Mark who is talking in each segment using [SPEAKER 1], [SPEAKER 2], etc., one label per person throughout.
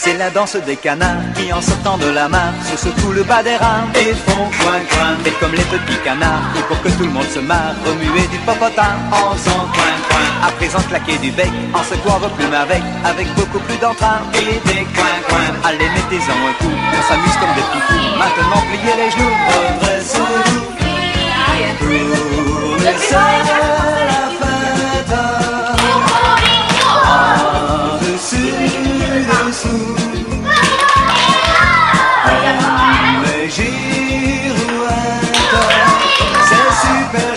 [SPEAKER 1] C'est la danse des canards qui en sortant de la mare se secouent le bas des reins et font coin coin. Et comme les petits canards, et pour que tout le monde se marre, remuer du popotin en faisant coin coin. À présent claquer du bec en secouant vos plumes avec, avec beaucoup plus d'entrain et des coins coins. Allez mettez-en un coup, on s'amuse comme des petits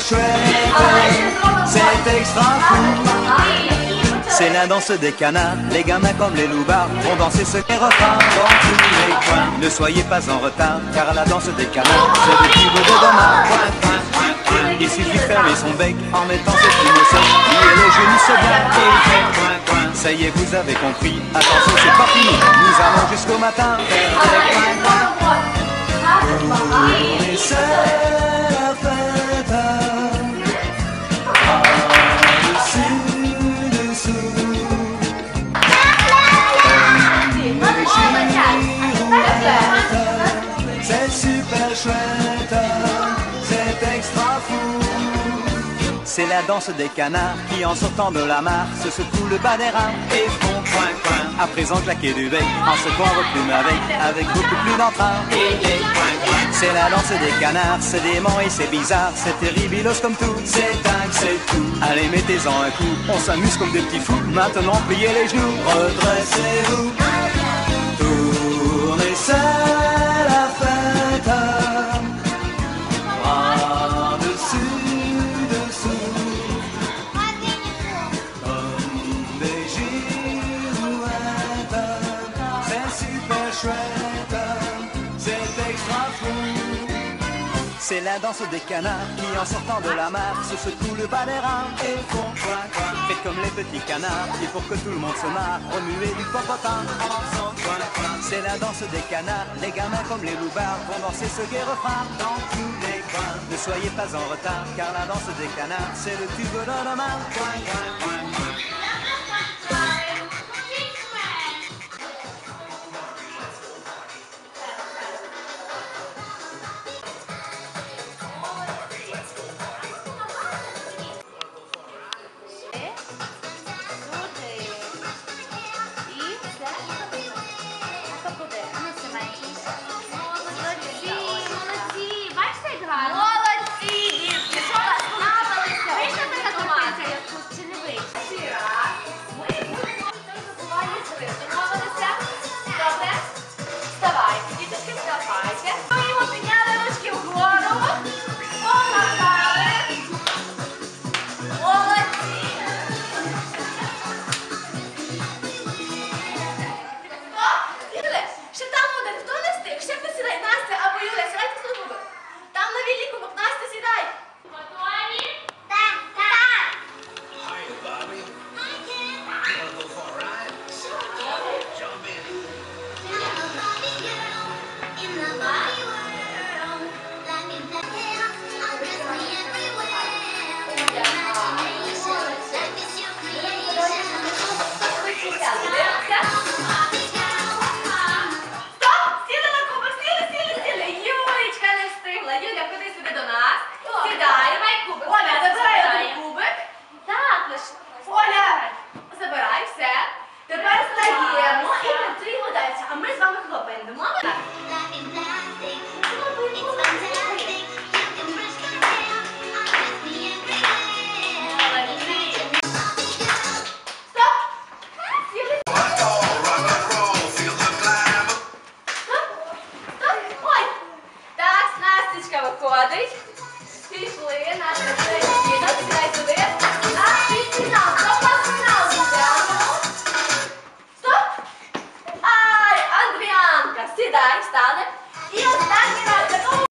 [SPEAKER 1] chouette, c'est extra fou. C'est la danse des canards, les gamins comme les loupards vont danser ce qui refrain dans tous les coins. Ne soyez pas en retard, car la danse des canards, c'est le tube de demain. Il suffit de fermer son bec en mettant ses sol, plier les genoux, c'est bien, et fait coin, coin. Ça y est, vous avez compris, attention, c'est pas fini, nous allons jusqu'au matin. Faire des C'est la danse des canards qui en sortant de la mare se secouent le bas des reins et font coin coin. À présent claquer du bec en secouant vos plumes avec, avec beaucoup plus d'entrain. C'est la danse des canards, c'est dément et c'est bizarre, c'est terribilos comme tout, c'est dingue, c'est tout. Allez mettez-en un coup, on s'amuse comme des petits fous. Maintenant pliez les genoux, redressez-vous. Tournez, c'est C'est la danse des canards qui en sortant de la mare se secouent le bas et font coin coin. Faites comme les petits canards et pour que tout le monde se marre, remuez du popotin en. C'est la danse des canards, les gamins comme les loupards vont danser ce gai refrain dans tous les coins. Ne soyez pas en retard car la danse des canards c'est le tube de demain.
[SPEAKER 2] сідай, стане. І останній раз такого.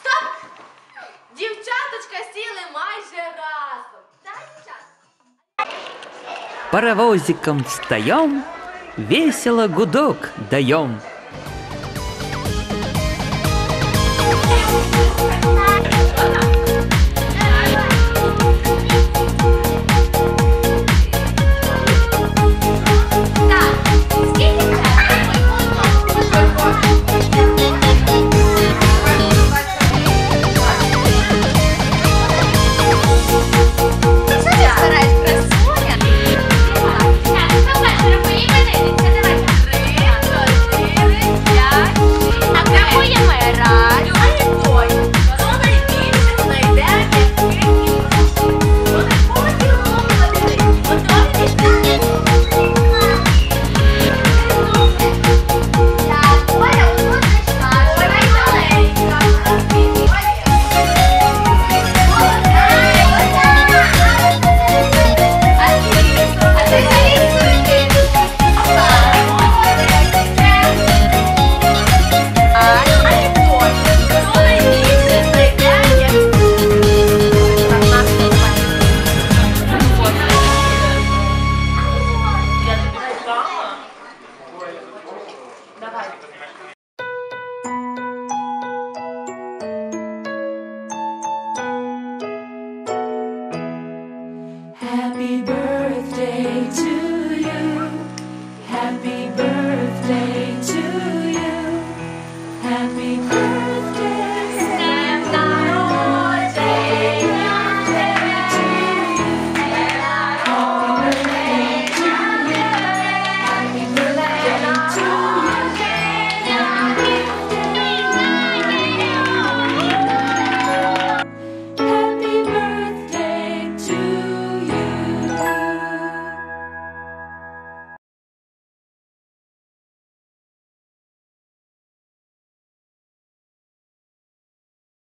[SPEAKER 2] Стоп! Дівчаточка сіли майже разом. Так, дівчат?
[SPEAKER 3] Паровозиком встаем, весело гудок даем.